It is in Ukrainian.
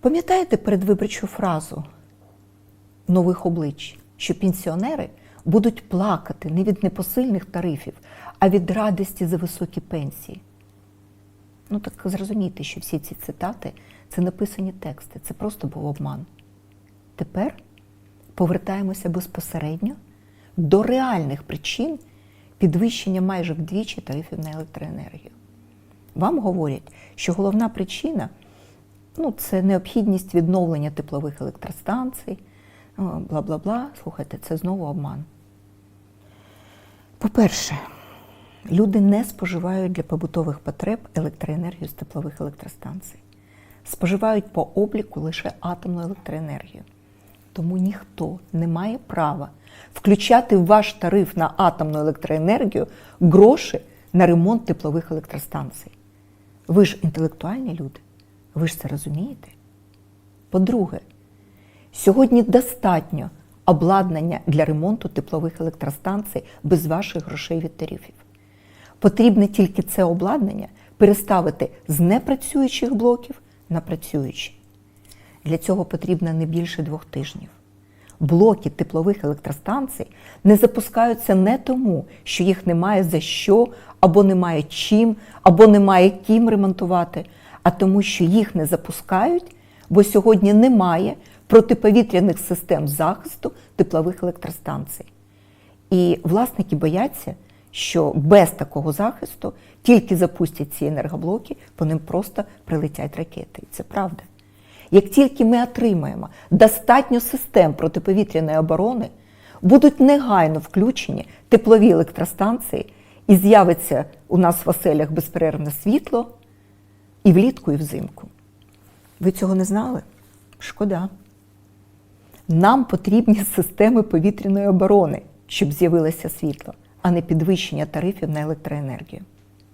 Пам'ятаєте передвиборчу фразу нових облич, що пенсіонери будуть плакати не від непосильних тарифів, а від радості за високі пенсії? Ну так зрозумійте, що всі ці цитати це написані тексти, це просто був обман. Тепер повертаємося безпосередньо до реальних причин підвищення майже вдвічі тарифів на електроенергію. Вам говорять, що головна причина ну, це необхідність відновлення теплових електростанцій, бла бла бла. Слухайте, це знову обман. По-перше, люди не споживають для побутових потреб електроенергію з теплових електростанцій. Споживають по обліку лише атомну електроенергію. Тому ніхто не має права включати в ваш тариф на атомну електроенергію гроші на ремонт теплових електростанцій. Ви ж інтелектуальні люди, ви ж це розумієте? По-друге, сьогодні достатньо обладнання для ремонту теплових електростанцій без ваших грошей від тарифів. Потрібне тільки це обладнання переставити з непрацюючих блоків на працюючі. Для цього потрібно не більше двох тижнів. Блоки теплових електростанцій не запускаються не тому, що їх немає за що, або немає чим, або немає ким ремонтувати, а тому, що їх не запускають, бо сьогодні немає протиповітряних систем захисту теплових електростанцій. І власники бояться, що без такого захисту тільки запустять ці енергоблоки, по ним просто прилетять ракети. І це правда. Як тільки ми отримаємо достатньо систем протиповітряної оборони, будуть негайно включені теплові електростанції і з'явиться у нас в оселях безперервне світло і влітку, і взимку. Ви цього не знали? Шкода. Нам потрібні системи повітряної оборони, щоб з'явилося світло, а не підвищення тарифів на електроенергію.